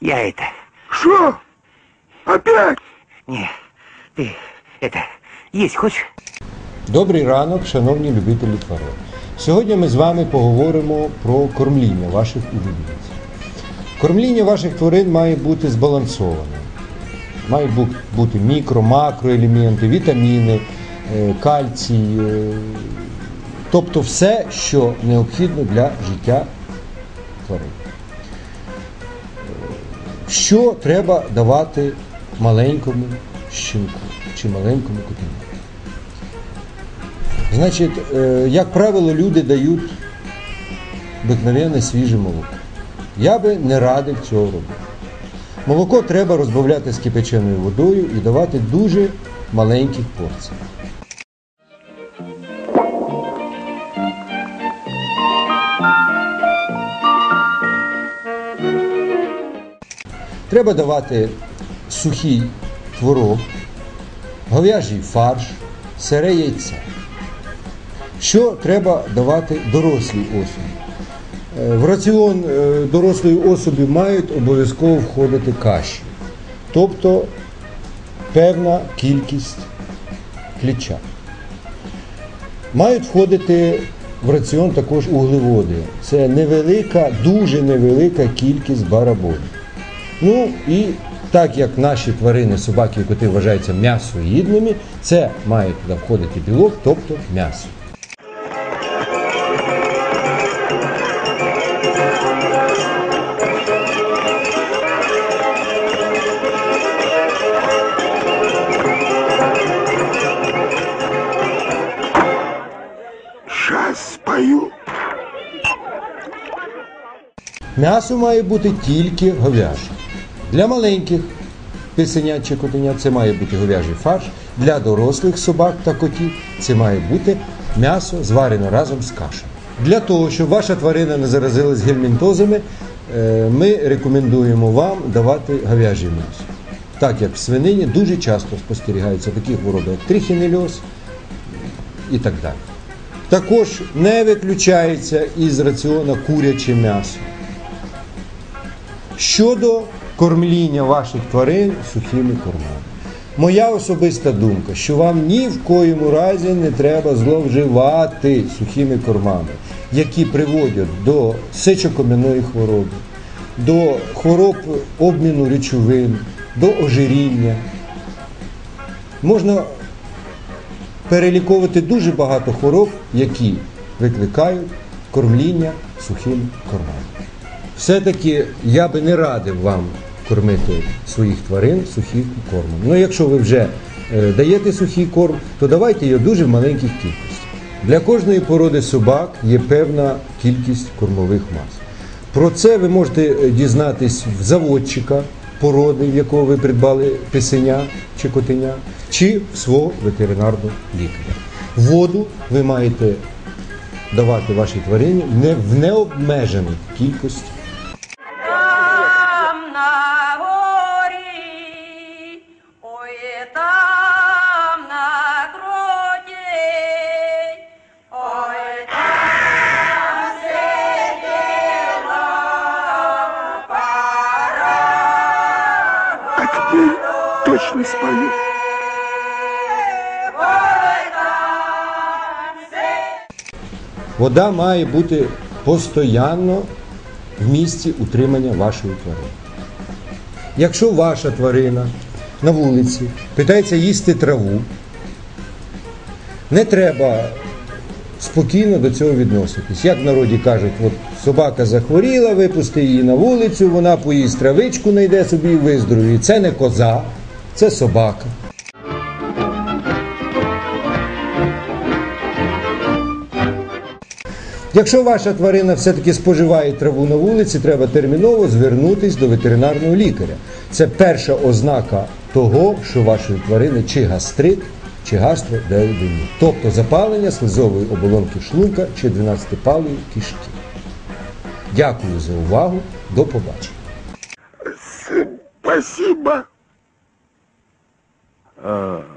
Я это... Что? Опять? Не, ты это... Есть хочешь? Добрий ранок, шановні любителі тварин. Сьогодні ми з вами поговоримо про кормління ваших улюбленців. Кормління ваших тварин має бути збалансованим. Мають бу- бути мікро, макроелементи, вітаміни, е, кальцій, е, тобто все, що необхідно для життя тварин. Що треба давати маленькому щенку чи маленькому котині? Значить, е, як правило, люди дають обикновенне свіже молоко. Я би не радив цього робити. Молоко треба розбавляти з кипяченою водою і давати дуже маленьких порцій. Треба давати сухий творог, говяжий фарш, сире яйце. Що треба давати дорослій особі? Е, В раціон е, дорослої особі мають обов'язково входити каші, тобто певна кількість клітча. Мають входити в раціон також углеводи. Це невелика, дуже невелика кількість бараболів. Ну і так як наші тварини, собаки і коти вважаються м'ясоїдними, це має туди входити білок, тобто м'ясо. М'ясо має бути тільки говяже. Для маленьких писенят чи котенят це має бути говяжий фарш. Для дорослих собак та котів це має бути м'ясо зварене разом з кашею. Для того, щоб ваша тварина не заразилась гельмінтозами, е, ми рекомендуємо вам давати говяже м'ясо. Так як в свинині дуже часто спостерігаються такі хвороби, як трихінельоз і так далі. Також не виключається із раціона куряче м'ясо. Щодо кормління ваших тварин сухими кормами. Моя особиста думка, що вам ні в коєму разі не треба зловживати сухими кормами, які приводять до сечокам'яної хвороби, до хвороб обміну речовин, до ожиріння. Можна переліковувати дуже багато хвороб, які викликають кормління сухими кормами. Все-таки я би не радив вам кормити своїх тварин сухим кормом. Ну, якщо ви вже е, даєте сухий корм, то давайте його дуже в маленьких кількостях. Для кожної породи собак є певна кількість кормових мас. Про це ви можете е, дізнатись в заводчика породи, в якого ви придбали писеня чи котеня, чи в свого ветеринарного лікаря. Воду ви маєте давати вашій тварині в необмеженій кількості. Точно спою. Вода має бути постійно в місці утримання вашої тварини. Якщо ваша тварина на вулиці питається їсти траву, не треба спокійно до цього відноситись. Як в народі кажуть, от собака захворіла, випусти її на вулицю, вона поїсть травичку, знайде собі і виздоровіє. Це не коза, це собака. Якщо ваша тварина все-таки споживає траву на вулиці, треба терміново звернутися до ветеринарного лікаря. Це перша ознака того, що вашої тварини чи гастрит, чи гастродеодемія. Тобто запалення слизової оболонки шлунка чи 12-палої кишки. Дякую за увагу. До побачення. Спасибо. 嗯。